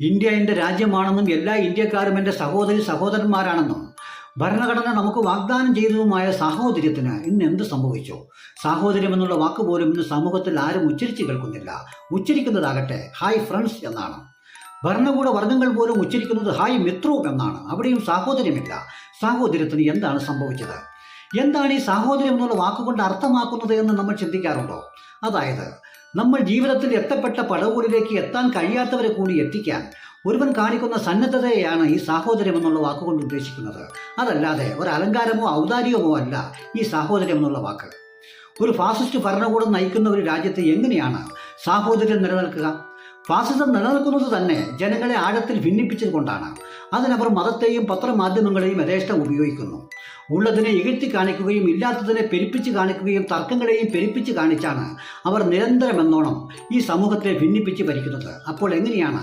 India എന്റെ രാജ്യമാണെന്നും എല്ലാ ഇന്ത്യക്കാരും എന്റെ സഹോദരി സഹോദരന്മാരാണെന്നും ഭരണഘടന നമുക്ക് വാഗ്ദാനം ചെയ്തതുമായ സാഹോദര്യത്തിന് ഇന്ന് എന്ത് സംഭവിച്ചു? സാഹോദര്യം എന്നുള്ള വാക്ക് പോലും ഇന്ന് സമൂഹത്തിൽ ആരും ഉച്ചരിച്ച് കേൾക്കുന്നില്ല. ഉച്ചരിക്കുന്നതാകട്ടെ ഹായ് ഫ്രണ്ട്സ് എന്നാണ്. ഭരണകൂട വർഗങ്ങൾ പോലും ഉച്ചരിക്കുന്നത് ഹായ് മിത്രു എന്നാണ്. അവിടെയും സാഹോദര്യമില്ല. സാഹോദര്യത്തിന് എന്താണ് സംഭവിച്ചത്? എന്താണ് ഈ സാഹോദര്യം എന്നുള്ള വാക്കുകൊണ്ട് അർത്ഥമാക്കുന്നത് എന്ന് നമ്മൾ ചിന്തിക്കാറുണ്ടോ? അതായത് നമ്മൾ ജീവിതത്തിൽ എത്തപ്പെട്ട പടവുകളിലേക്ക് എത്താൻ കഴിയാത്തവരെ കൂടി എത്തിക്കാൻ ഒരുവൻ കാണിക്കുന്ന സന്നദ്ധതയെയാണ് ഈ സാഹോദര്യം എന്നുള്ള വാക്കുകൊണ്ട് ഉദ്ദേശിക്കുന്നത്. അതല്ലാതെ ഒരു അലങ്കാരമോ ഔദാര്യമോ അല്ല ഈ സാഹോദര്യം എന്നുള്ള വാക്ക്. ഒരു ഫാസിസ്റ്റ് ഭരണകൂടം നയിക്കുന്ന ഒരു രാജ്യത്തെ എങ്ങനെയാണ് സാഹോദര്യം നിലനിൽക്കുക? ഫാസിസം നിലനിൽക്കുന്നത് തന്നെ ജനങ്ങളെ ആഴത്തിൽ ഭിന്നിപ്പിച്ചത് കൊണ്ടാണ് അതിനവർ മതത്തെയും പത്രമാധ്യമങ്ങളെയും യഥേഷ്ടം ഉപയോഗിക്കുന്നു. ഉള്ളതിനെ ഇകഴ്ത്തി കാണിക്കുകയും ഇല്ലാത്തതിനെ പെരുപ്പിച്ച് കാണിക്കുകയും തർക്കങ്ങളെയും പെരുപ്പിച്ച് കാണിച്ചാണ് അവർ നിരന്തരമെന്നോണം ഈ സമൂഹത്തെ ഭിന്നിപ്പിച്ച് ഭരിക്കുന്നത്. അപ്പോൾ എങ്ങനെയാണ്